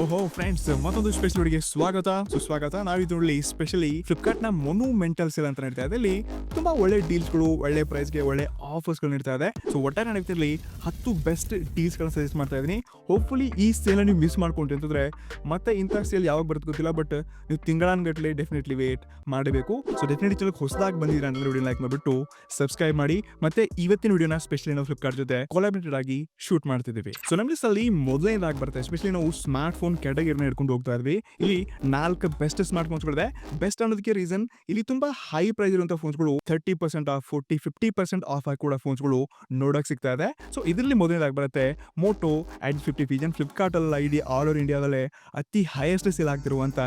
ಓಹೋ ಫ್ರೆಂಡ್ಸ್ ಮತ್ತೊಂದು ಸ್ಪೆಷಲ್ ಹುಡುಗಿ ಸ್ವಾಗತ. ಸುಸ್ವಾಗತ ನಾವಿದ್ರಲ್ಲಿ ಸ್ಪೆಷಲಿ ಫ್ಲಿಪ್ಕಾರ್ಟ್ನ ಮೊನುಮೆಂಟಲ್ ಸೇಲ್ ಅಂತ ನಡೀತಾ ಇದೆ. ತುಂಬಾ ಒಳ್ಳೆ ಡೀಲ್ಸ್ಗಳು ಒಳ್ಳೆ ಪ್ರೈಸ್ಗೆ ಒಳ್ಳೆ ಆಫರ್ಸ್ಗಳು ನೀಡ್ತಾ ಇದೆ. ಸೊ ಒಟ್ಟಾರೆ ನಡೀತಿರ್ಲಿ ಹತ್ತು ಬೆಸ್ಟ್ ಡೀಲ್ಸ್ ಗಳನ್ನ ಸಜೆಸ್ಟ್ ಮಾಡ್ತಾ ಇದೀನಿ ಹೋಪ್ಫುಲಿ ಈ ಸೇಲ್ ನೀವು ಮಿಸ್ ಮಾಡ್ಕೊಂಡ್ರಿ ಅಂತಂದ್ರೆ ಮತ್ತೆ ಇಂಥ ಸೇಲ್ ಯಾವಾಗ ಬರುತ್ತೆ ಗೊತ್ತಿಲ್ಲ ಬಟ್ ನೀವು ತಿಂಗಳಾನ್ಗಟ್ಲೆ ಡೆಫಿನೆಟ್ಲಿ ವೇಟ್ ಮಾಡಬೇಕು. ಸೊ ಡೆಫಿನೆಟ್ಲಿ ಚಲೋ ಹೊಸದಾಗಿ ಬಂದಿದ್ದೀರಾ ಅಂದರೆ ವಿಡಿಯೋ ಲೈಕ್ ಮಾಡಿಬಿಟ್ಟು ಸಬ್ಸ್ಕ್ರೈಬ್ ಮಾಡಿ. ಮತ್ತೆ ಇವತ್ತಿನ ವಿಡಿಯೋನ ಸ್ಪೆಷಲಿ ನಾವು ಫ್ಲಿಪ್ಕಾರ್ಟ್ ಜೊತೆ ಕೊಲಾಬ್ರೇಟೆಡ್ ಆಗಿ ಶೂಟ್ ಮಾಡ್ತಿದ್ದೀವಿ. ಸೊ ನಮ್ಮ ಅಲ್ಲಿ ಮೊದಲನೇದಾಗಿ ಬರುತ್ತೆ. ಎಸ್ಪೆಷಲಿ ನಾವು ಸ್ಮಾರ್ಟ್ ಫೋನ್ ಕ್ಯಾಟಗರಿನ ಹಿಡ್ಕೊಂಡು ಹೋಗ್ತಾ ಇದ್ವಿ. ಇಲ್ಲಿ ನಾಲ್ಕು ಬೆಸ್ಟ್ ಸ್ಮಾರ್ಟ್ ಫೋನ್ಸ್ಗಳಿದೆ ಬೆಸ್ಟ್ ಅನ್ನೋದಕ್ಕೆ ರೀಸನ್ ಇಲ್ಲಿ ತುಂಬಾ ಹೈ ಪ್ರೈಸ್ ಇರುವಂತಹ ಫೋನ್ಸ್ಗಳು thirty percent off forty fifty percent off ಆಗಿ ಕೂಡ ಫೋನ್ಸ್ಗಳು ನೋಡಕ್ ಸಿಗ್ತಾ ಇದೆ. ಸೊ, ಇದರಲ್ಲಿ ಮೊದಲನೇದಾಗಿ ಬರುತ್ತೆ ಮೋಟೋ ಐಡ್ ಫಿಫ್ಟಿ ಫೀಜನ್, ಫ್ಲಿಪ್ಕಾರ್ಟಲ್ಲಿ ಇಡೀ ಆಲ್ ಓವರ್ ಇಂಡಿಯಾದಲ್ಲೇ ಅತಿ ಹೈಯೆಸ್ಟ್ ಸೇಲ್ ಆಗ್ತಿರುವಂಥ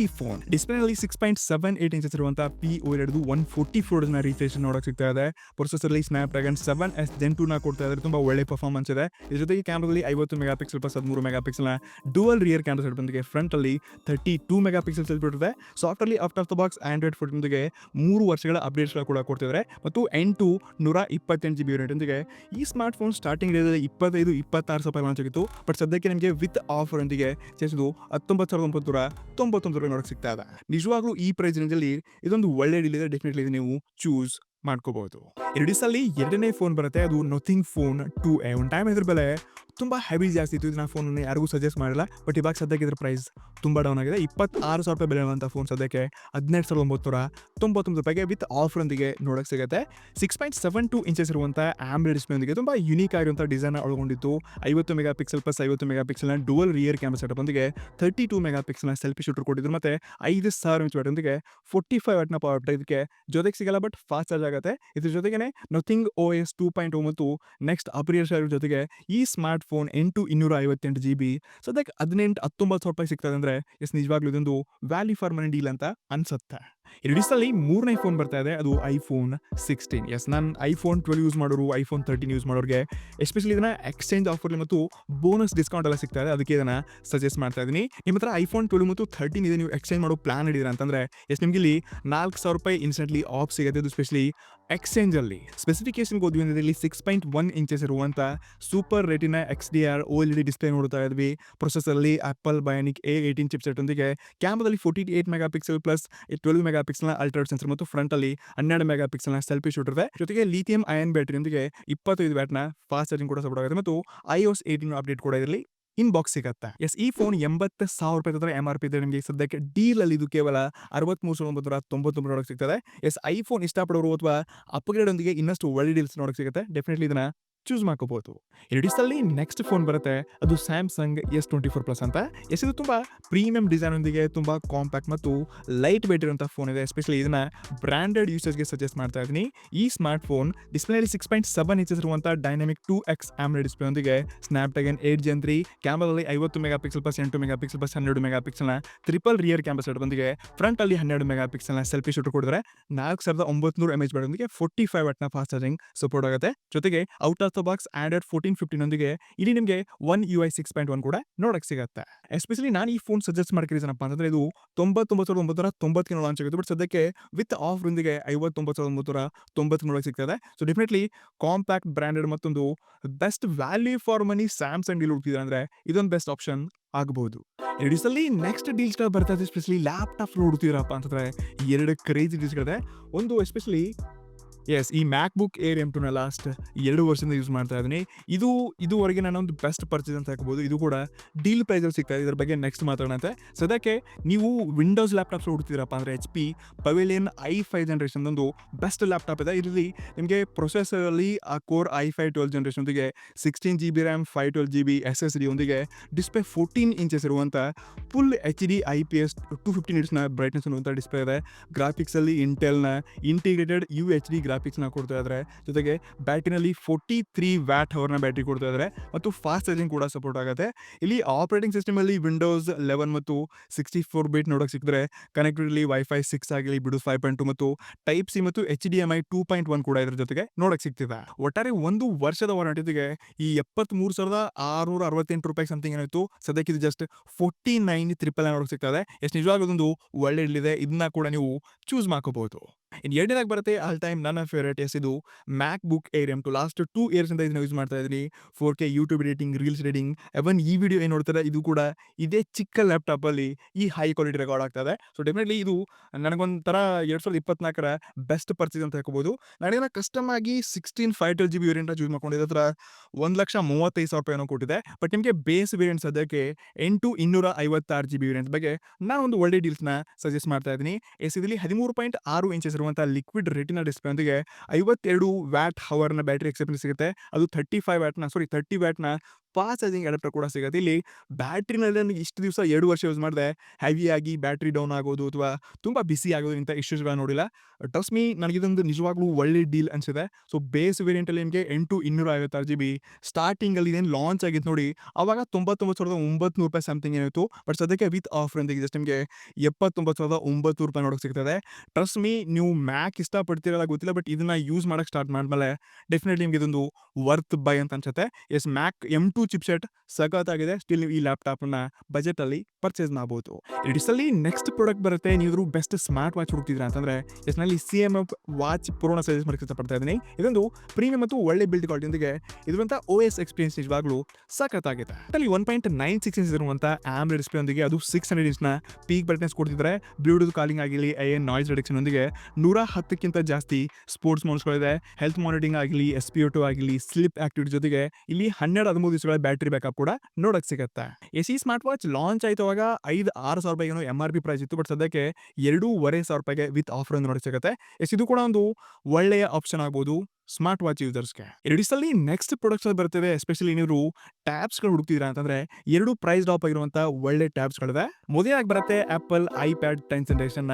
ಈ phone. ಡಿಸ್ಪ್ಲೇನಲ್ಲಿ six point seven eight inches ಇರುವಂಥ ಪಿ ಓ ಎರಡು ಒನ್ ಫೋರ್ಟಿ ಫೋರ್ನ ರಿಫ್ರೆಶ್ ನೋಡಕ್ ಸಿಗ್ತಾ ಇದೆ. ಪ್ರೊಸೆಸರ್ ಅಲ್ಲಿ Snapdragon seven S gen two ನ ಕೊಡ್ತಾ ಇದ್ದಾರೆ. ತುಂಬಾ ಒಳ್ಳೆ ಪರ್ಫಾರ್ಮೆನ್ಸ್ ಇದೆ. ಇದ್ರ ಜೊತೆಗೆ ಕ್ಯಾಮ್ರಾದಲ್ಲಿ ಐವತ್ತು ಮೆಗಾ ಪಿಕ್ಸೆಲ್ ಪ್ಲಸ್ ಹದಿಮೂರು ಮೆಗಾ ಪಿಕ್ಸೆಲ್ನ ಡುವಲ್ ರಿಯರ್ ಕ್ಯಾಮ್ರಾ ಸೆಟ್ ಬಂದಿಗೆ ಫ್ರಂಟ್ ಅಲ್ಲಿ ತರ್ಟಿ ಟೂ ಮೆಗಾ ಪಿಕ್ಸೆಲ್ ಸೆಲ್ಬಿಟ್ಟಿದೆ ಆಫ್ಟ್ ಅಲ್ಲಿ out of the box Android ಫೋಟೋದೊಂದಿಗೆ ಮೂರು ವರ್ಷಗಳ ಅಪ್ಡೇಟ್ಸ್ ಕೂಡ ಕೊಡ್ತಿದ್ದಾರೆ. ಮತ್ತು ಎಂಟು ನೂರ ಇಪ್ಪತ್ತೆಂಟು ಜಿ ಬಿ ವೇರಿಯಂಟ್ಗೆ ಈ ಸ್ಮಾರ್ಟ್ ಫೋನ್ ಸ್ಟಾರ್ಟಿಂಗ್ ರೇಟಲ್ಲಿ ಇಪ್ಪತ್ತೈದು, ಇಪ್ಪತ್ತಾರು ಸಾವಿರ ಲಾಂಚ್ ಆಗಿತ್ತು ಬಟ್ ಸದ್ಯಕ್ಕೆ ನಿಮಗೆ ವಿತ್ ಆಫರ್ ಒಂದಿಗೆ ಸೇರಿಸಿದ್ದು ಹತ್ತೊಂಬತ್ತು ಸಾವಿರದ ಒಂಬತ್ತು ನೂರ ತೊಂಬತ್ತೊಂಬತ್ತು ರೂಪಾಯಿ ನೋಡಕ್ಕೆ ಸಿಗ್ತಾ ಇದೆ. ನಿಜವಾಗ್ಲೂ ಈ ಪ್ರೈಸ್ ರೇಂಜಲ್ಲಿ ಇದೊಂದು ಒಳ್ಳೆ ಡೀಲ್ ಇದೆ ಡೆಫಿನೆಟ್ಲಿ ನೀವು ಚೂಸ್ ಮಾಡ್ಕೋಬಹುದು. ಎರಡಿಸಲ್ಲಿ ಎರಡನೇ ಫೋನ್ ಬರುತ್ತೆ, ಅದು Nothing phone two A one time ಇದ್ರ ಬೆಲೆ ತುಂಬ ಹೆವಿ ಜಾಸ್ತಿ ಇತ್ತು ಇದನ್ನ ಫೋನ್ ಯಾರಿಗೂ ಸಜೆಸ್ಟ್ ಮಾಡಿಲ್ಲ ಬಟ್ ಇವಾಗ ಸದ್ಯಕ್ಕೆ ಇದ್ರ ಪ್ರೈಸ್ ತುಂಬ ಡೌನ್ ಆಗಿದೆ. ಇಪ್ಪತ್ತಾರು ಸಾವಿರ ರೂಪಾಯಿ ಬೆಲೆ ಫೋನ್ ಸದ್ಯಕ್ಕೆ ಹದಿನೆಂಟು ಸಾವಿರದ ಒಂಬತ್ತು ನೂರ ತೊಂಬತ್ತೊಂಬತ್ತು ರೂಪಾಯಿಗೆ ವಿತ್ ಆಫರ್ನೊಂದಿಗೆ ನೋಡಕ್ಕೆ ಸಿಗುತ್ತೆ. Six point seven two inches ಇರುವಂಥ ಆಮ್ರೆಡ್ ಡಿಸ್ಪ್ಲೇನೊಂದಿಗೆ ತುಂಬ ಯುನೀಕ್ ಆಗಿರುವಂಥ ಡಿಸೈನ್ ಒಳಗೊಂಡಿತ್ತು ಐವತ್ತು ಮೆಗಾ ಪಿಕ್ಸೆಲ್ ಪ್ಲಸ್ ಐವತ್ತು ಮೆಗಾ ಪಿಕ್ಸೆಲ್ನ ಡುವಲ್ ರಿಯರ್ ಕ್ಯಾಮ್ರಾ ಸೆಟಪ್ ಒಂದಿಗೆ thirty two mega ಪಿಕ್ಸೆಲ್ನ selfie shooter ಕೊಟ್ಟಿದ್ರು, ಮತ್ತೆ ಐದು ಸಾವಿರ ಇಂಚ್ ಬ್ಯಾಟ್ರಿಯೊಂದಿಗೆ ಫೋರ್ಟಿ ಫೈವ್ ವಾಟ್ನ ಪವರ್ ಇದಕ್ಕೆ ಜೊತೆಗೆ ಸಿಗಲ್ಲ ಬಟ್ ಫಾಸ್ಟ್ ಚಾರ್ಜ್ ಆಗುತ್ತೆ. ಇದ್ರ ಜೊತೆಗೆ Nothing O S two point ಮತ್ತು ನೆಕ್ಸ್ಟ್ ಅಪ್ರಿಯರ್ ಶೇರ್ ಜೊತೆಗೆ ಈ ಸ್ಮಾರ್ಟ್ ಫೋನ್ ಎಂಟು ಇನ್ನೂರ ಐವತ್ತೆಂಟು ಜಿ ಬಿ ಸದ್ಯಕ್ಕೆ ಹದಿನೆಂಟು ಹತ್ತೊಂಬತ್ತು ಸಾವಿರ ರೂಪಾಯಿ ಸಿಗ್ತದೆ ಅಂದರೆ, ಎಸ್ ನಿಜವಾಗ್ಲೂ ಇದೊಂದು ವ್ಯಾಲ್ಯೂ ಫಾರ್ ಮನಿ ಡೀಲ್ ಅಂತ ಅನ್ಸುತ್ತೆ. ಎರಡಿಸಲ್ಲಿ ಮೂರನೇ ಫೋನ್ ಬರ್ತಾ ಇದೆ. ಅದು ಐಫೋನ್ ಸಿಕ್ಸ್ಟೀನ್ ಎಸ್ ನಾನು ಐಫೋನ್ ಟ್ವೆಲ್ ಯೂಸ್ ಮಾಡೋರು ಐಫೋನ್ ತರ್ಟೀನ್ ಯೂಸ್ ಮಾಡೋರಿಗೆ ಎಸ್ಪೆಷಲಿ ಇದನ್ನ ಎಕ್ಸ್ಚೇಂಜ್ ಆಫರ್ಲಿ ಮತ್ತು ಬೋನಸ್ ಡಿಸ್ಕೌಂಟ್ ಎಲ್ಲ ಸಿಗ್ತಾ ಇದೆ. ಅದಕ್ಕೆ ಇದನ್ನು ಸಜೆಸ್ಟ್ ಮಾಡ್ತಾ ಇದ್ದೀನಿ ನಿಮ್ಮ ಹತ್ರ ಐಫೋನ್ ಟ್ವೆಲ್ ಮತ್ತು ತರ್ಟೀನ್ ಇದೆ. ನೀವು ಎಕ್ಸ್ಚೇಂಜ್ ಮಾಡೋ ಪ್ಲಾನ್ ಹಿಡಿದ್ರೆ ಅಂತಂದರೆ ಎಸ್ ನಿಮಗೆ ಇಲ್ಲಿ ನಾಲ್ಕು ಸಾವಿರ ರೂಪಾಯಿ ಇನ್ಸ್ಟೆಂಟ್ಲಿ ಆಫ್ ಸಿಗುತ್ತೆ. ಅದು ಸ್ಪೆಷಲಿ ಎಕ್ಸ್ಚೇಂಜ್ ಅಲ್ಲಿ ಸ್ಪೆಸಿಫಿಕೇಶನ್ ಹೋದ್ವಿ ಅಂದ್ರೆ ಇಲ್ಲಿ ಸಿಕ್ಸ್ ಪಾಯಿಂಟ್ ಒನ್ ಇಂಚಸ್ ಇರುವಂತ super retina X D R O L D display ನೋಡ್ತಾ ಇದ್ವಿ. ಪ್ರೊಸೆಸರ್ ಅಲ್ಲಿ Apple bionic A eighteen chipset ಒಂದಿಗೆ. ಕ್ಯಾಮ್ರಾದಲ್ಲಿ forty eight megapixel plus twelve megapixel ultra sensor ಮತ್ತು ಫ್ರಂಟ್ ಅಲ್ಲಿ ಹನ್ನೆರಡು ಮೆಗಾ ಪಿಕ್ಸೆಲ್ನ ಸೆಲ್ಫಿ ಶೂಟ್ ಇದೆ. ಜೊತೆಗೆ ಲಿಥಿಯಂ ಅಯನ್ ಬ್ಯಾಟರಿಯೊಂದಿಗೆ ಇಪ್ಪತ್ತೈದು ಬ್ಯಾಟ್ನ ಫಾಸ್ಟ್ ಚಾರ್ಜಿಂಗ್ ಕೂಡ ಸಪೋರ್ಟ್ ಆಗುತ್ತೆ ಮತ್ತು ಓಸ್ ಏಯ್ಟೀನ್ ಅಪ್ಡೇಟ್ ಕೂಡ ಇದರಲ್ಲಿ ಇನ್ ಬಾಕ್ಸ್ ಸಿಗುತ್ತೆ. ಎಸ್ ಈ ಫೋನ್ ಎಂಬತ್ತು ಸಾವಿರ ರೂಪಾಯಿ ಎಂ ಆರ್ ಪಿ ಇದೆ ನಿಮಗೆ ಸದ್ಯಕ್ಕೆ ಡೀಲ್ ಅಲ್ಲಿ ಇದು ಕೇವಲ ಅರವತ್ಮೂರು ಸಾವಿರದ ಒಂಬತ್ತು ತೊಂಬತ್ತೊಂಬತ್ತು ನೋಡಕ್ಕೆ ಸಿಗ್ತದೆ. ಎಸ್ ಐಫೋನ್ ಇಷ್ಟಪಡೋರು ಅಥವಾ ಅಪ್ಗ್ರೇಡ್ ಒಂದಿಗೆ ಇನ್ನಷ್ಟು ಒಳ್ಳೆ ಡೀಲ್ಸ್ ನೋಡಕ್ಕೆ ಸಿಗುತ್ತೆ. ಡೆಫಿನೆಟ್ಲಿ ಇದನ್ನ ಚೂಸ್ ಮಾಡ್ಕೋಬಹುದು ಎರಡಿಸಲ್ಲಿ ನೆಕ್ಸ್ಟ್ ಫೋನ್ ಬರುತ್ತೆ. ಅದು Samsung S twenty four plus ಅಂತ. ಎಸ್, ಇದು ತುಂಬ ಪ್ರೀಮಿಯಂ ಡಿಸೈನ್ ಒಂದಿಗೆ ತುಂಬ ಕಾಂಪ್ಯಾಕ್ಟ್ ಮತ್ತು ಲೈಟ್ ವೇಟ್ ಇರುವಂಥ ಫೋನ್ ಇದೆ. ಎಸ್ಪೆಷಲಿ ಇದನ್ನ ಬ್ರಾಂಡೆಡ್ ಯೂಸರ್ಸ್ಗೆ ಸಜೆಸ್ಟ್ ಮಾಡ್ತಾ ಇದ್ದೀನಿ. ಈ ಸ್ಮಾರ್ಟ್ ಫೋನ್ ಡಿಸ್ಪ್ಲೇಲಿ ಸಿಕ್ಸ್ ಪಾಯಿಂಟ್ ಸೆವೆನ್ ಇಂಚಸ್ ಇರುವಂಥ dynamic two X AMOLED display ಒಂದಿಗೆ Snapdragon eight gen three ಕ್ಯಾಮ್ರಾದಲ್ಲಿ ಐವತ್ತು ಮೆಗಾ ಪಿಕ್ಸೆಲ್ ಪ್ಲಸ್ ಎಂಟು ಮೆಗಾ ಪಿಕ್ಸೆಲ್ ಪ್ಲಸ್ ಹನ್ನೆರಡು ಮೆಗಾ ಪಿಕ್ಸೆಲ್ನ ಟ್ರಿಪಲ್ ರಿಯರ್ ಕ್ಯಾಮ್ರಾ ಸೆಟ್ ಬಂದಿಗೆ ಫ್ರಂಟ್ ಅಲ್ಲಿ ಹನ್ನೆರಡು ಮೆಗಾ ಪಿಕ್ಸೆಲ್ನ ಸೆಲ್ಫಿ ಶೂಟ್ ಕೊಡಿದ್ರೆ ನಾಲ್ಕು ಸಾವಿರದ ಒಂಬತ್ತು ಎಂ ಎಚ್ ಬ್ಯಾಟರಿಯೊಂದಿಗೆ ಫೋರ್ಟಿ ಫೈವ್ ವಾಟ್ನ ಫಾಸ್ಟ್ ಚಾರ್ಜಿಂಗ್ ಸಪೋರ್ಟ್ ಆಗುತ್ತೆ. ಜೊತೆಗೆ out of box Android fourteen fifteen ಒಂದಿಗೆ ಇಲ್ಲಿ ನಿಮಗೆ One U I six point one ಕೂಡ ನೋಡಕ್ಕೆ ಸಿಗುತ್ತೆ. ಎಸ್ಪೆಷಲಿ ನಾನು ಈ ಫೋನ್ ಸಜೆಸ್ಟ್ ಮಾಡ್ಕಿದ್ದೀನಪ್ಪ ಅಂತಂದ್ರೆ ಇದು ತೊಂಬತ್ತೊಂಬತ್ತು ಸಾವಿರದ ಒಂಬತ್ತರ ತೊಂಬತ್ತಿನ ಲಾಂಚ್ ಆಗುತ್ತೆ ಬಟ್ ಸದ್ಯಕ್ಕೆ ವಿತ್ ಆಫ್ ಒಂದಿಗೆ ಐವತ್ತೊಂಬತ್ತು ಸಾವಿರದ ಒಂಬತ್ತರ ತೊಂಬತ್ತು ನೋಡಕ್ ಸಿಗ್ತದೆ ಸೊ ಡೆಫಿನೆಟ್ಲಿ ಕಾಂಪ್ಯಾಕ್ಟ್ ಬ್ರ್ಯಾಂಡೆಡ್ ಮತ್ತೊಂದು best value for money Samsung deal ಹುಡುಕಿದ್ರೆ ಅಂದ್ರೆ ಇದೊಂದು ಬೆಸ್ಟ್ ಆಪ್ಷನ್ ಆಗಬಹುದು ಎರಡಿಸಲ್ಲಿ ನೆಕ್ಸ್ಟ್ ಡೀಲ್ಸ್ ಬರ್ತಾ ಇದೆ ಎಸ್ಪೆಷಲಿ ಲ್ಯಾಪ್ಟಾಪ್ ಹುಡುಕ್ತಿರಪ್ಪ ಅಂತಂದ್ರೆ ಎರಡು ಕ್ರೇಜಿ ಡೀಲ್ಸ್ಗಳಿದೆ ಒಂದು ಎಸ್ಪೆಷಲಿ ಎಸ್ ಈ ಮ್ಯಾಕ್ ಬುಕ್ ಏರ್ ಎಂ ಟುನ ಲಾಸ್ಟ್ ಎರಡು ವರ್ಷದಿಂದ ಯೂಸ್ ಮಾಡ್ತಾ ಇದ್ದೀನಿ. ಇದು, ಇದುವರೆಗೆ ನಾನು ಒಂದು ಬೆಸ್ಟ್ ಪರ್ಚೇಸ್ ಅಂತ ಹಾಕ್ಬೋದು. ಇದು ಕೂಡ ಡೀಲ್ ಪ್ರೈಸಲ್ಲಿ ಸಿಗ್ತಾ ಇದೆ. ಇದ್ರ ಬಗ್ಗೆ ನೆಕ್ಸ್ಟ್ ಮಾತಾಡೋಣಂತೆ ಸದ್ಯಕ್ಕೆ ನೀವು ವಿಂಡೋಸ್ ಲ್ಯಾಪ್ಟಾಪ್ಸ್ ಹುಡುಕ್ತಿರಪ್ಪ ಅಂದರೆ H P Pavilion I five generation ಒಂದು ಬೆಸ್ಟ್ ಲ್ಯಾಪ್ಟಾಪ್ ಇದೆ. ಇದರಲ್ಲಿ ನಿಮಗೆ ಪ್ರೊಸೆಸರಲ್ಲಿ ಆ core I five twelve generation ಒಂದಿಗೆ sixteen G B RAM five twelve G B S S D ಒಂದಿಗೆ ಡಿಸ್ಪ್ಲೇ ಫೋರ್ಟೀನ್ ಇಂಚಸ್ ಇರುವಂಥ full H D I P S two fifteen ಇಟ್ಸ್ನ brightness ಅನ್ನುವಂಥ ಡಿಸ್ಪ್ಲೇ ಇದೆ. ಗ್ರಾಫಿಕ್ಸಲ್ಲಿ ಇಂಟೆಲ್ನ ಇಂಟಿಗ್ರೇಟೆಡ್ ಯು ಎಚ್ ಡಿ ಗ್ರಾಫಿಕ್ಸ್ನ ಕೊಡ್ತಾ ಇದ್ದಾರೆ ಜೊತೆಗೆ ಬ್ಯಾಟ್ರಿನಲ್ಲಿ ಫೋರ್ಟಿ ತ್ರೀ ವ್ಯಾಟ್ ಅವರ್ನ ಬ್ಯಾಟ್ರಿ ಕೊಡ್ತಾ ಇದ್ದಾರೆ ಮತ್ತು ಫಾಸ್ಟ್ ಚಾರ್ಜಿಂಗ್ ಕೂಡ ಸಪೋರ್ಟ್ ಆಗುತ್ತೆ. ಇಲ್ಲಿ ಆಪರೇಟಿಂಗ್ ಸಿಸ್ಟಮಲ್ಲಿ ವಿಂಡೋಸ್ ಲೆವೆನ್ ಮತ್ತು ಸಿಕ್ಸ್ಟಿ ಫೋರ್ ಬಿಟ್ ನೋಡೋಕೆ ಸಿಕ್ಕಿದ್ರೆ ಕನೆಕ್ಟಿವಿಟಿ ವೈಫೈ ಸಿಕ್ಸ್ ಆಗಲಿ ಬಿಡು ಫೈವ್ ಪಾಯಿಂಟ್ ಟು ಮತ್ತು ಟೈಪ್ ಸಿ ಮತ್ತು H D M I two point one ಕೂಡ ಇದ್ರ ಜೊತೆಗೆ ನೋಡಕ್ ಸಿಗ್ತಿದೆ ಒಟ್ಟಾರೆ ಒಂದು ವರ್ಷದ ವಾರಂಟಿಗೆ ಈ ಎಪ್ಪತ್ತ್ಮೂರು ಸಾವಿರದ ಆರುನೂರ ಅರವತ್ತೆಂಟು ರೂಪಾಯಿ ಸಮಥಿಂಗ್ ಏನಾಯಿತು, ಸದ್ಯಕ್ಕೆ ಇದು ಜಸ್ಟ್ ಫೋರ್ಟಿ ನೈನ್ ತ್ರಿಪಲ್ ನೋಡಕ್ ಸಿಗ್ತದೆ ಎಷ್ಟು ಒಂದು ಒಳ್ಳೆ ಇಲ್ಲಿದೆ ಇದನ್ನ ಕೂಡ ನೀವು ಚೂಸ್ ಮಾಡ್ಕೋಬಹುದು ಇನ್ನು ಎರಡನೇದಾಗಿ ಬರುತ್ತೆ ಆಲ್ ಟೈಮ್ ನನ್ನ ಫೇವರೇಟ್ ಎಸ್ ಇದು MacBook Air M two last two years ಇಂದ ಇದನ್ನ ಯೂಸ್ ಮಾಡ್ತಾ ಇದ್ದೀನಿ. Four K YouTube editing, reels reading even ಈ ವಿಡಿಯೋ ಏನು ನೋಡ್ತಾರೆ ಇದು ಕೂಡ ಇದೇ ಚಿಕ್ಕ ಲ್ಯಾಪ್ಟಾಪಲ್ಲಿ ಈ ಹೈ ಕ್ವಾಲಿಟಿ ರೆಕಾರ್ಡ್ ಆಗ್ತದೆ ಸೊ ಡೆಫಿನೆಟ್ಲಿ ಇದು ನನಗೊಂಥರ ಎರಡು ಸಾವಿರದ ಇಪ್ಪತ್ನಾಲ್ಕರ ಬೆಸ್ಟ್ ಪರ್ಚೇಸ್ ಅಂತ ಹೇಳ್ಕೋಬೋದು. ನಾನೇನ ಕಸ್ಟಮ್ ಆಗಿ sixteen five twelve G B variant choose ಮಾಡ್ಕೊಂಡಿದ್ದೆ ಹತ್ರ ಒಂದು ಲಕ್ಷ ಮೂವತ್ತೈದು ಸಾವಿರ ರೂಪಾಯಿ ಏನೋ ಕೊಟ್ಟಿದೆ. ಬಟ್ ನಿಮಗೆ ಬೇಸ್ ವೇರಿಯಂಟ್ ಸದ್ಯಕ್ಕೆ ಎಂಟು ಇನ್ನೂರ ಐವತ್ತಾರು ಜಿ ಬಿ ವೇರಿಯಂಟ್ ಬಗ್ಗೆ ನಾನು ಒಂದು ಒಳ್ಳೆ ಡೀಲ್ಸ್ನ ಸಜೆಸ್ಟ್ ಮಾಡ್ತಾ ಇದ್ದೀನಿ. ಎಸ್, ಇದರಲ್ಲಿ ಹದಿಮೂರು ಪಾಯಿಂಟ್ ಆರು ಇಂಚಸ್ ಇರುವಂಥ ಲಿಕ್ವಿಡ್ ರೆಟಿನ ಡಿಸ್ಪ್ಲೇ ಒಂದಿಗೆ ಐವತ್ತೆರಡು ವ್ಯಾಟ್ ಹವರ್ನ ಬ್ಯಾಟ್ರಿ ಎಕ್ಸೆಪ್ಟೆನ್ಸ್ ಸಿಗುತ್ತೆ. ಅದು ತರ್ಟಿ ಫೈವ್ ವ್ಯಾಟ್ನ ಸಾರಿ ತರ್ಟಿ ವ್ಯಾಟ್ನ ಫಾಸ್ಟ್ ಚಾರ್ಜಿಂಗ್ ಅಡಾಪ್ಟರ್ ಕೂಡ ಸಿಗುತ್ತೆ. ಇಲ್ಲಿ ಬ್ಯಾಟ್ರಿನಲ್ಲಿ ನನಗೆ ಇಷ್ಟು ದಿವಸ ಎರಡು ವರ್ಷ ಯೂಸ್ ಮಾಡಿದೆ. ಹೆವಿಯಾಗಿ ಬ್ಯಾಟ್ರಿ ಡೌನ್ ಆಗೋದು ಅಥವಾ ತುಂಬ ಬಿಸಿ ಆಗೋದು ಇಂಥ ಇಶ್ಯೂಸ್ಗಳನ್ನ ನೋಡಿಲ್ಲ. ಟ್ರಸ್ಟ್ ಮೀ ನನಗಿದೊಂದು ನಿಜವಾಗ್ಲೂ ಒಳ್ಳೆ ಡೀಲ್ ಅನಿಸಿದೆ. ಸೊ ಬೇಸ್ ವೇರಿಯಂಟಲ್ಲಿ ನಿಮಗೆ ಎಂಟು ಇನ್ನೂರ ಐವತ್ತಾರು ಜಿ ಬಿ ಸ್ಟಾರ್ಟಿಂಗಲ್ಲಿ ಇದೇನು ಲಾಂಚ್ ಆಗಿತ್ತು ನೋಡಿ, ಅವಾಗ ತೊಂಬತ್ತೊಂಬತ್ತು ಸಾವಿರದ ಒಂಬತ್ತು ರೂಪಾಯಿ ಸಮಥಿಂಗ್ ಏನಿತ್ತು. ಬಟ್ ಸದ್ಯಕ್ಕೆ ವಿತ್ ಆಫರ್ ಅಂತ ಜಸ್ಟ್ ನಿಮಗೆ ಎಪ್ಪತ್ತೊಂಬತ್ತು ಸಾವಿರದ ಒಂಬತ್ತು ರೂಪಾಯಿ ನೋಡೋಕೆ ಸಿಗ್ತದೆ. ಟ್ರಸ್ಟ್ ಮೀ ನೀವು ಮ್ಯಾಕ್ ಇಷ್ಟಪಡ್ತಿರಲ್ಲ ಗೊತ್ತಿಲ್ಲ ಬಟ್ ಇದನ್ನ ಯೂಸ್ ಮಾಡೋಕ್ಕೆ ಸ್ಟಾರ್ಟ್ ಮಾಡಿದ್ಮೇಲೆ ಡೆಫಿನೆಟ್ಲಿ ನಿಮಗೆ ಇದೊಂದು ವರ್ತ್ ಬೈ ಅಂತ ಅನ್ಸುತ್ತೆ. Yes Mac M two chipset ಸಖತ್ತಾಗಿದೆ ಸ್ಟಿಲ್ ಈ ಬಜೆಟ್ ಬಜೆಟಲ್ಲಿ ಪರ್ಚೇಸ್ ಮಾಡ್ಬೋದು. ಅಲ್ಲಿ ನೆಕ್ಸ್ಟ್ ಪ್ರಾಡಕ್ಟ್ ಬರುತ್ತೆ. ನೀವು ಬೆಸ್ಟ್ ಸ್ಮಾರ್ಟ್ ವಾಚ್ ಹುಡುಕ್ತಿದ್ರೆ ಅಂತಂದ್ರೆ ಎಸ್ನಲ್ಲಿ ಸಿ ಎಂ ಎಫ್ ವಾಚ್ ಪೂರ್ಣ ಸಜೆಸ್ಟ್ ಮಾಡಕ್ಕೆ ಇಷ್ಟಪಡ್ತಾ ಇದ್ದೀನಿ ಇದೊಂದು ಪ್ರೀಮಿಯಂ ಮತ್ತು ಒಳ್ಳೆ ಬಿಲ್ಡ್ ಕ್ವಾಲಿಟಿಯೊಂದಿಗೆ ಇರುವಂಥ ಓ ಎಸ್ ಎಕ್ಸ್ಪೀರಿಯನ್ಸ್ ನಿಜವಾಗ್ಲೂ ಸಖತ್ತಾಗಿದೆ ಅಲ್ಲಿ one point nine six inch ಇರುವಂಥ ಆಮ್ರೆ ಡಿಸ್ಪ್ಲೇ ಒಂದಿಗೆ ಅದು ಸಿಕ್ಸ್ ಹಂಡ್ರೆಡ್ ಇಂಚ್ನ ಪೀಕ್ ಬ್ರೈಟ್ನೆಸ್ ಕೊಡ್ತಿದ್ರೆ ಬ್ಲೂಟೂತ್ ಕಾಲಿಂಗ್ ಆಗಿರಲಿ ಐ ಎನ್ ನಾಯ್ಸ್ ರಿಡಕ್ಷನ್ ಒಂದಿಗೆ ನೂರ ಹತ್ತಕ್ಕಿಂತ ಜಾಸ್ತಿ ಸ್ಪೋರ್ಟ್ಸ್ ಮೋಡ್ಸ್ಗಳಿದೆ ಹೆಲ್ತ್ ಮಾನಿಟರಿಂಗ್ ಆಗಲಿ ಎಸ್ ಪಿ ಟು ಆಗಲಿ ಸ್ಲಿಪ್ ಆಕ್ಟಿವಿಟಿ ಜೊತೆಗೆ ಇಲ್ಲಿ ಹನ್ನೆರಡು ಹದಿಮೂರು ದಿವಸಗಳ ಬ್ಯಾಟ್ರಿ ಬ್ಯಾಕಪ್ ಕೂಡ ನೋಡಕ್ ಸಿಗುತ್ತೆ. A C smart watch launch ಆಯ್ತವಾಗ ಐದು, ಆರು ಸಾವಿರ ರೂಪಾಯಿ ಏನೋ ಎಂ ಆರ್ ಪಿ ಪ್ರೈಸ್ ಇತ್ತು ಬಟ್ ಸದ್ಯಕ್ಕೆ ಎರಡೂವರೆ ಸಾವಿರ ರೂಪಾಯಿಗೆ ವಿತ್ ಆಫರ್ ನೋಡಕ್ ಸಿಗುತ್ತೆ. ಎಸ್, ಇದು ಕೂಡ ಒಂದು ಒಳ್ಳೆಯ ಆಪ್ಷನ್ ಆಗ್ಬೋದು. ಸ್ಮಾರ್ಟ್ ವಾಚ್ ಯೂಸರ್ಸ್ಗೆ. ಎರಡಿಸಲ್ಲಿ ನೆಕ್ಸ್ಟ್ ಪ್ರಾಡಕ್ಟ್ಸ್ ಬರ್ತವೆ ಎಸ್ಪೆಷಲಿ ನೀವು ಟ್ಯಾಬ್ಸ್ಗಳು ಹುಡುಕ್ತಿದ್ರ ಅಂತಂದ್ರೆ, ಎರಡು ಪ್ರೈಸ್ ಡ್ರಾಪ್ ಆಗಿರುವಂಥ ಒಳ್ಳೆ ಟ್ಯಾಬ್ಸ್ ಗಳಿವೆ. ಮೊದಲಾಗಿ ಬರುತ್ತೆ Apple iPad ten generation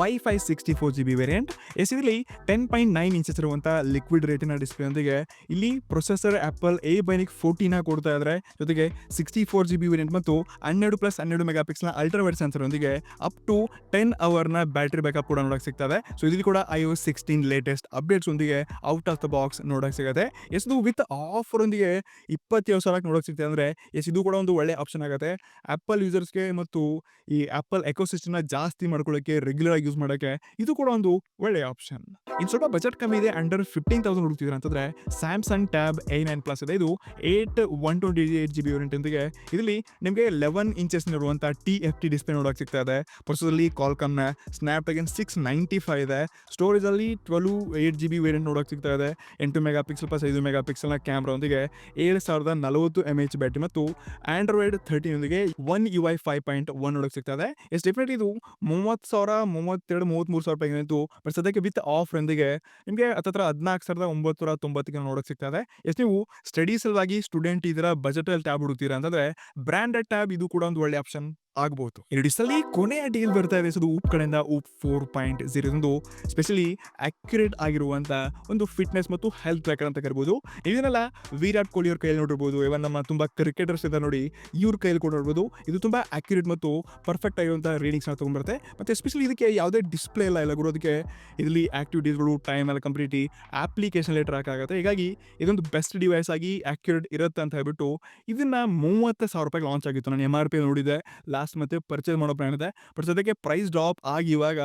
wifi sixty four G B variant yes ಇದರಲ್ಲಿ ಟೆನ್ ಪಾಯಿಂಟ್ ನೈನ್ ಇಂಚಸ್ ಇರುವಂತಹ ಲಿಕ್ವಿಡ್ ರೇಟಿನ ಡಿಸ್ಪ್ಲೇ ಒಂದಿಗೆ ಇಲ್ಲಿ ಪ್ರೊಸೆಸರ್ ಆಪಲ್ ಎ ಬೈನಿಕ್ ಫೋರ್ಟಿನ ಕೊಡ್ತಾ ಇದ್ರೆ. ಜೊತೆಗೆ sixty four G B variant ಮತ್ತು ಹನ್ನೆರಡು ಪ್ಲಸ್ ಹನ್ನೆರಡು ಮೆಗಾ ಪಿಕ್ಸ್ನ ಅಲ್ಟ್ರಾವೈಡ್ ಸೆನ್ಸರ್ ಒಂದಿಗೆ ಅಪ್ ಟು ಟೆನ್ ಅವರ್ನ ಬ್ಯಾಟ್ರಿ ಬ್ಯಾಕಪ್ ಕೂಡ ನೋಡಕ್ ಸಿಗ್ತದೆ ಸೊ ಇಲ್ಲಿ ಕೂಡ ಐ ಸಿಕ್ಸ್ಟೀನ್ ಲೇಟೆಸ್ಟ್ ಅಪ್ಡೇಟ್ಸ್ ಒಂದಿಗೆ ಔಟ್ ಆಫ್ ದ ಬಾಕ್ಸ್ ನೋಡೋಕೆ ಸಿಗುತ್ತೆ. ಎಸ್ ಇದು ವಿತ್ ಆಫರ್ ಒಂದಿಗೆ ಇಪ್ಪತ್ತೇಳು ಸಾವಿರಕ್ಕೆ ನೋಡೋಕೆ ಸಿಗುತ್ತೆ ಅಂದರೆ, ಎಸ್ ಇದು ಕೂಡ ಒಂದು ಒಳ್ಳೆ ಆಪ್ಷನ್ ಆಗುತ್ತೆ. ಆ್ಯಪಲ್ ಯೂಸರ್ಸ್ಗೆ ಮತ್ತು ಈ ಆ್ಯಪಲ್ ಎಕೋಸಿಸ್ಟಮ್ನ ಜಾಸ್ತಿ ಮಾಡ್ಕೊಳ್ಳೋಕೆ ರೆಗ್ಯುಲರ್ ಆಗಿ ಯೂಸ್ ಮಾಡೋಕ್ಕೆ ಇದು ಕೂಡ ಒಂದು ಒಳ್ಳೆ ಆಪ್ಷನ್ ಇನ್ನು ಸ್ವಲ್ಪ ಬಜೆಟ್ ಕಮ್ಮಿ ಇದೆ ಅಂಡರ್ ಫಿಫ್ಟೀನ್ ತೌಸಂಡ್ ಹುಡುಕ್ತಿದ್ರೆ ಅಂತಂದರೆ Samsung tab A nine plus ಇದೆ. ಇದು eight one twenty eight G B ವೇರಿಯಂಟ್ಗೆ ಇದರಲ್ಲಿ ನಿಮಗೆ ಲೆವೆನ್ ಇಂಚಸ್ ಇರುವಂಥ ಟಿ ಎಫ್ ಟಿ ಡಿಸ್ಪ್ಲೇ ನೋಡೋಕೆ ಸಿಗ್ತಾ ಇದೆ. ಪ್ರಸ್ತುತದಲ್ಲಿ ಕಾಲ್ಕಮ್ನ snap dragon six ninety five ಇದೆ ಸ್ಟೋರೇಜಲ್ಲಿ twelve eight G B variant ನೋಡೋಕೆ ಸಿಗ್ತಾ ಇದೆ. ಎಂಟು ಮೆಗಾ ಪಿಕ್ಸಲ್ ಪ್ಲಸ್ ಐದು ಮೆಗಾ ಪಿಕ್ಸೆಲ್ನ ಕ್ಯಾಮ್ರಾದೊಂದಿಗೆ ಏಳು ಸಾವಿರದ ನಲವತ್ತು ಎಂ ಎಚ್ ಬ್ಯಾಟ್ರಿ ಮತ್ತು Android ಥರ್ಟಿನೊಂದಿಗೆ one U I five point one ಒಳಗೆ ಸಿಗ್ತದೆ. ಎಸ್ ಡೆಫಿನೆಟ್ ಇದು ಮೂವತ್ತು ಸಾವಿರ, ಮೂವತ್ತೆರಡು ಮೂವತ್ತ್ಮೂರು ಸಾವಿರ ರೂಪಾಯಿ ಇತ್ತು ಬಟ್ ಸದ್ಯಕ್ಕೆ ವಿತ್ ಆಫ್ರೊಂದಿಗೆ ನಿಮಗೆ ಹತ್ತತ್ರ ಹದಿನಾಲ್ಕು ಸಾವಿರದ ಒಂಬತ್ತು ತೊಂಬತ್ತಿಗೆ ನೋಡೋಕೆ ಸಿಗ್ತದೆ. ಎಸ್ ನೀವು ಸ್ಟಡೀಸ್ ಸಲುವಾಗಿ ಸ್ಟೂಡೆಂಟ್ ಇದರ ಬಜೆಟಲ್ಲಿ ಟ್ಯಾಬ್ ಹುಡುಕ್ತೀರಾ ಅಂತಂದರೆ ಬ್ರ್ಯಾಂಡೆಡ್ ಟ್ಯಾಬ್ ಇದು ಕೂಡ ಒಂದು ಒಳ್ಳೆ ಆಪ್ಷನ್ ಆಗ್ಬೋದು. ಎರಡಿಸಲ್ಲಿ ಕೊನೆಯ ಡೀಲ್ ಬರ್ತಾ ಇದೆ ಅದು ಉಪ್ ಕಡೆಯಿಂದ ಉಪ್ ಫೋರ್ ಪಾಯಿಂಟ್ ಒಂದು ಸ್ಪೆಷಲಿ ಅಕ್ಯುರೇಟ್ ಆಗಿರುವಂಥ ಒಂದು ಫಿಟ್ನೆಸ್ ಮತ್ತು ಹೆಲ್ತ್ ಟ್ರ್ಯಾಕರ್ ಅಂತ ಕರಿಬೋದು. ಇದನ್ನೆಲ್ಲ ವಿರಾಟ್ ಕೊಹ್ಲಿ ಅವ್ರ ಕೈಯಲ್ಲಿ ನೋಡಿರ್ಬೋದು. ಇವನ್ ನಮ್ಮ ತುಂಬ ಕ್ರಿಕೆಟರ್ಸ್ ಇದ್ದಾರೆ ನೋಡಿ, ಇವ್ರ ಕೈಯಲ್ಲಿ ಕೂಡ ನೋಡ್ಬೋದು. ಇದು ತುಂಬ ಅಕ್ಯುರೇಟ್ ಮತ್ತು ಪರ್ಫೆಕ್ಟ್ ಆಗಿರುವಂಥ ರೀಡಿಂಗ್ಸ್ನ ತೊಗೊಂಡ್ಬರುತ್ತೆ. ಮತ್ತು ಸ್ಪೆಷಲಿ ಇದಕ್ಕೆ ಯಾವುದೇ ಡಿಸ್ಪ್ಲೇ ಇಲ್ಲ ಇಲ್ಲ ಗುರೋದಕ್ಕೆ ಇದರಲ್ಲಿ ಆಕ್ಟಿವಿಟೀಸ್ಗಳು ಟೈಮ್ ಎಲ್ಲ ಕಂಪ್ಲೀಟಿ ಅಪ್ಲಿಕೇಶನ್ ಟ್ರ್ಯಾಕ್ ಆಗುತ್ತೆ ಹೀಗಾಗಿ ಇದೊಂದು ಬೆಸ್ಟ್ ಡಿವೈಸ್ ಆಗಿ ಆಕ್ಯುರೇಟ್ ಇರುತ್ತೆ ಅಂತ ಹೇಳ್ಬಿಟ್ಟು ಇದನ್ನ ಮೂವತ್ತು ಸಾವಿರ ರೂಪಾಯಿಗೆ ಲಾಂಚ್ ಆಗಿತ್ತು. ನಾನು ಎಂ ಆರ್ ಪಿ ನೋಡಿದೆ ಲಾಸ್ಟ್ ಮತ್ತೆ ಪರ್ಚೇಸ್ ಮಾಡೋ ಪ್ಲಾನ್ ಇದೆ. ಬಟ್ ಸದ್ಯಕ್ಕೆ ಪ್ರೈಸ್ ಡ್ರಾಪ್ ಆಗಿ ಇವಾಗ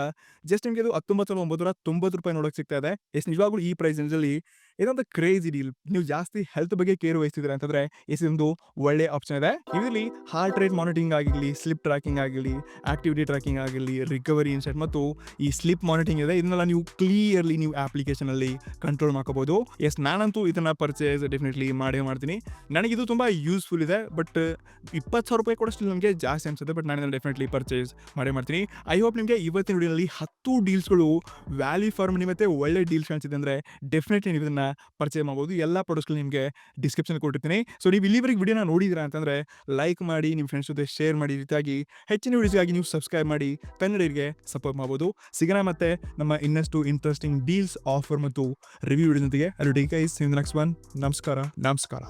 ಜಸ್ಟ್ ನಿಮಗೆ ಇದು ಹತ್ತೊಂಬತ್ತು ಸಾವಿರದ ಒಂಬತ್ತು ತೊಂಬತ್ತು ರೂಪಾಯಿ ನೋಡೋಕೆ ಸಿಗ್ತಾ ಇದೆ. ಎಷ್ಟು ನಿಜವಾಗ್ಲೂ ಈ ಪ್ರೈಸ್ ರೇಂಜಲ್ಲಿ ಇದೊಂದು ಕ್ರೇಜಿ ಡೀಲ್ ನೀವು ಜಾಸ್ತಿ ಹೆಲ್ತ್ ಬಗ್ಗೆ ಕೇರ್ ವಹಿಸಿದ್ರೆ ಅಂತಂದ್ರೆ ಒಂದು ಒಳ್ಳೆ ಆಪ್ಷನ್ ಇದೆ. ಇದರಲ್ಲಿ ಹಾರ್ಟ್ ರೇಟ್ ಮಾನಿಟರಿಂಗ್ ಆಗಿರಲಿ ಸ್ಲಿಪ್ ಟ್ರ್ಯಾಕಿಂಗ್ ಆಗಿರಲಿ ಆಕ್ಟಿವಿಟಿ ಟ್ರ್ಯಾಕಿಂಗ್ ಆಗಿರಲಿ ರಿಕವರಿ ಇನ್ಸೆಟ್ ಮತ್ತು ಈ ಸ್ಲಿಪ್ ಮಾನಿಟರಿಂಗ್ ಇದೆ. ಇದನ್ನೆಲ್ಲ ನೀವು ಕ್ಲಿಯರ್ಲಿ ನೀವು ಅಪ್ಲಿಕೇಶನ್ ಅಲ್ಲಿ ಕಂಟ್ರೋಲ್ ಮಾಡ್ಕೋಬಹುದು ಎಸ್, ನಾನಂತೂ ಇದನ್ನ ಪರ್ಚೇಸ್ ಡೆಫಿನೆಟ್ಲಿ ಮಾಡೇ ಮಾಡ್ತೀನಿ. ನನಗೆ ಇದು ತುಂಬಾ ಯೂಸ್ಫುಲ್ ಇದೆ ಬಟ್ ಇಪ್ಪತ್ತು ಸಾವಿರ ರೂಪಾಯಿ ಕೂಡ ಸ್ಟಿಲ್ ನನಗೆ ಜಾಸ್ತಿ ಅನ್ಸುತ್ತೆ ಬಟ್ ನಾನು ಡೆಫಿನೆಟ್ಲಿ ಪರ್ಚೇಸ್ ಮಾಡೇ ಮಾಡ್ತೀನಿ. ಐ ಹೋಪ್ ನಿಮಗೆ ಇವತ್ತಿನ ವಿಡಿಯೋದಲ್ಲಿ ಹತ್ತು ಡೀಲ್ಸ್ಗಳು ವ್ಯಾಲ್ಯೂ ಫಾರ್ ಮನಿ ಮತ್ತೆ ಒಳ್ಳೆ ಡೀಲ್ಸ್ ಕಾಣಿಸಿದೆ ಅಂದ್ರೆ ಡೆಫಿನೆಟ್ಲಿ ನೀವು ಇದನ್ನು ಪರ್ಚೇಸ್ ಮಾಡ್ಬೋದು. ಎಲ್ಲ ಪ್ರಾಡಕ್ಟ್ಸ್ಗಳು ನಿಮಗೆ ಡಿಸ್ಕ್ರಿಪ್ಷನ್ ಕೊಟ್ಟಿರ್ತೀನಿ. ಸೊ ನೀವು ಇಲ್ಲಿವರೆಗೆ ವಿಡಿಯೋನ ನೋಡಿದಿರಾ ಅಂತಂದರೆ ಲೈಕ್ ಮಾಡಿ, ನಿಮ್ಮ ಫ್ರೆಂಡ್ಸ್ ಜೊತೆ ಶೇರ್ ಮಾಡಿ ರೀತಿಯಾಗಿ ಹೆಚ್ಚಿನ ವಿಡಿಯೋಸ್ಗಾಗಿ ನೀವು ಸಬ್ಸ್ಕ್ರೈಬ್ ಮಾಡಿ ಕನ್ನಡಿಗರಿಗೆ ಸಪೋರ್ಟ್ ಮಾಡ್ಬೋದು. ಸಿಗೋಣ ಮತ್ತೆ ನಮ್ಮ ಇನ್ನಷ್ಟು ಇಂಟ್ರೆಸ್ಟಿಂಗ್ ಡೀಲ್ಸ್ ಆಫರ್ ಮತ್ತು ರಿವ್ಯೂ ಜೊತೆಗೆ. ಅಲ್ಲಿ ಡಿ ಕೈಸ್ ನೆಕ್ಸ್ಟ್ ಒನ್ ನಮಸ್ಕಾರ. ನಮಸ್ಕಾರ.